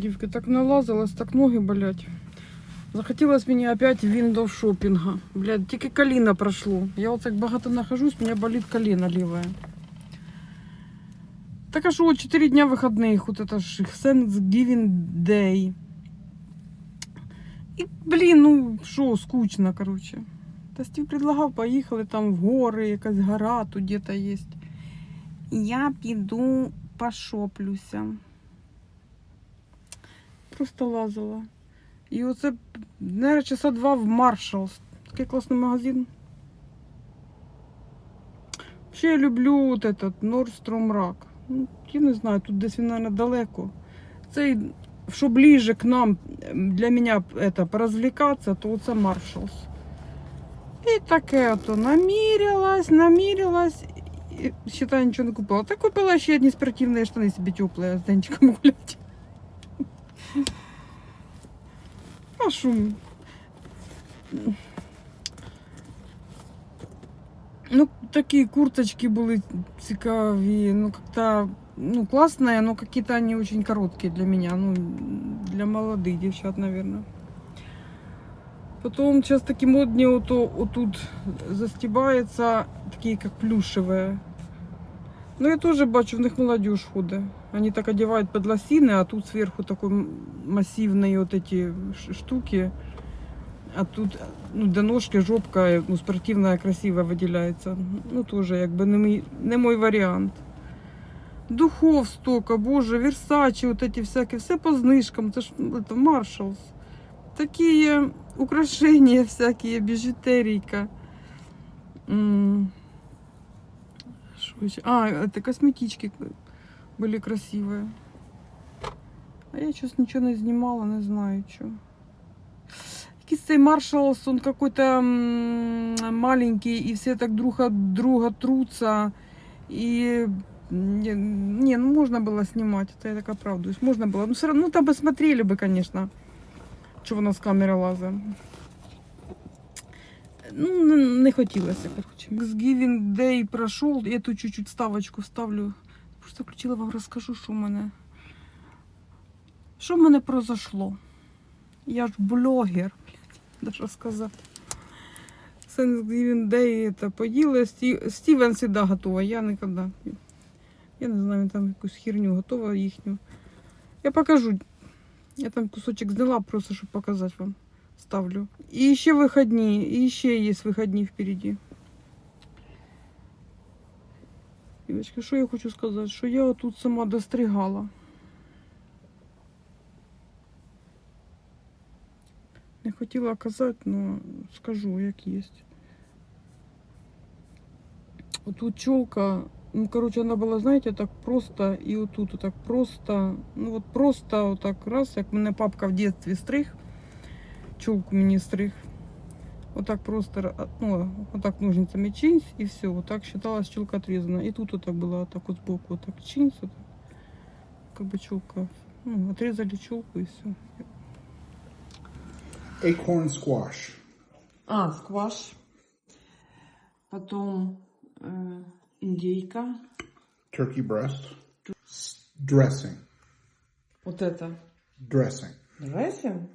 Дівки, так налазилась, так ноги болять. Захотілось мені опять віндоу шопінга. Блядь, тільки коліна пройшло. Я от так багато нахожусь, у мене болить коліно ліве. Так а що, 4 дня вихідних, от это ж Thanksgiving Day. І, блін, ну що, скучно, короче. Та Стів предлагав, поїхали там в гори, якась гора тут где-то є. Я піду пошоплюся. Просто лазила. І оце, наверное, часа два в Marshalls. Такий класний магазин. Ще я люблю от этот Nordstrom Rack. Ну, я не знаю, тут десь він, наверное, далеко. Це, що ближе к нам, для мене это, порозвлікатися, то це Marshalls. І таке ото намірялась, намірялась. І, считай, нічого не купила. Та купила ще одні спортивні штани собі теплі з денчиком гуляти. А що? Ну, такі курточки були цікаві, ну, как-то, ну, классные, но какие-то они очень короткие для меня, ну, для молодых девчат, наверное. Потом сейчас такі модні, ото, отут застібаються, такі, як плюшевые. Ну, я тоже бачу, в них молодежь ходить. Они так одевают под лосины, а тут сверху такой массивные вот эти штуки. А тут ну, до ножки жопка ну, спортивная, красивая выделяется. Ну, тоже якби не мій, не мой варіант. Духов столько, боже, Версачи, вот эти всякие, все по знижкам, це ж ну, это Marshalls. Такие украшения всякие, бижутерийка. М. Что еще? А, это косметички были красивые. А я сейчас ничего не знімала, не знаю что. Якийсь цей Маршалс, он какой-то маленький, и все так друг от друга трутся. И не, не, ну можно было снимать, это я так оправдываюсь. Можно было. Ну, все равно, ну там посмотрели бы, конечно, что у нас камера лаза. Ну, не, не хотілося, короче. Thanksgiving Day прошел, я тут чуть-чуть ставочку ставлю. Просто включила вам розкажу, що в мене. Що в мене произошло? Я ж блогер, блядь, да що сказати. Thanksgiving Day это поїли. Сті- Стівен всегда готова, я ніколи. Я не знаю, він там якусь херню готова їхню. Я покажу. Я там кусочек зняла, просто щоб показати вам. Ставлю. І ще вихідні, і ще є вихідні впереді. Дівчатки, що я хочу сказати? Що я тут сама достригала. Не хотіла казати, але скажу, як є. Отут чолка, ну, короче, вона була, знаєте, так просто, і отут так просто, ну от просто отак раз, як мене папка в дитинстві стриг, чолку мені стриг. Отак просто, ра- ну, отак ножницями чинсь, і все, отак считалась челка отрезана. І тут отак було, отак от сбоку, отак чинсь, отак, как бы челка, ну, отрезали челку і все. Acorn squash. А, скваш. Потом э, индейка. Turkey breast. S- Dressing. Вот это. Dressing. Dressing?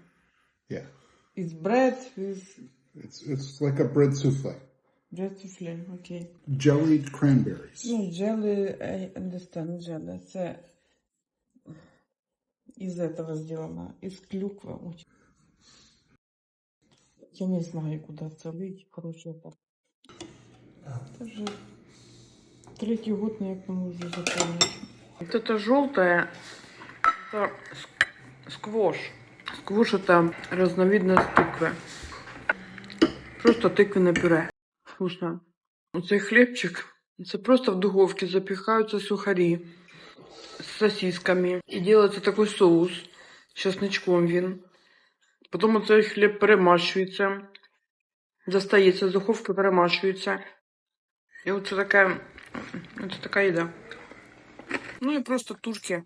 Yeah. Is bread with It's it's like a bread souffle. bread souffle. Окей. Jellied cranberries. Ну, jelly, I understand, jelly. Це из этого сделано. Из клюквы. Очень. Я не знаю, куда це лить. Короче, это. Это же третий год никак не могу запомнить. Вот это желтое, это ск- сквош. Сквош это разновидность тыквы. Просто тыквенное пюре. Вкусно. Оцей хлібчик. Це просто в духовці запікаються сухарі з сосисками. І робиться такий соус з чесничком він. Потім оцей хліб перемащується. Достається з духовки, перемащується. І оце така, оце така їда. Ну і просто турки.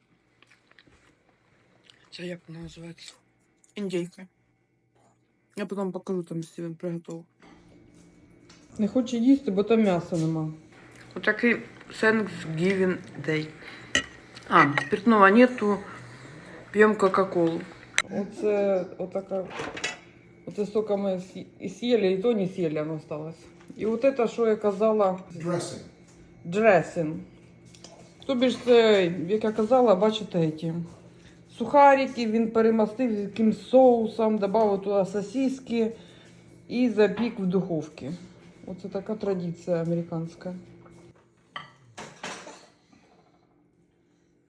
Це як вона називається? Індійка. Я потім покажу там, якщо він приготував. Не хоче їсти, бо там м'яса нема. Отакий Thanksgiving Day. А, спиртного нету. П'ємо Кока-Колу. Оце отака. Оце стільки ми і сіли, і то не сіли, воно осталось. І от це, що я казала, Dressing. Дресинг. Тобі ж це, як я казала, бачите, ті сухарики він перемастив якимсь соусом, додав туди сосиски і запік в духовці. Оце така традиція американська.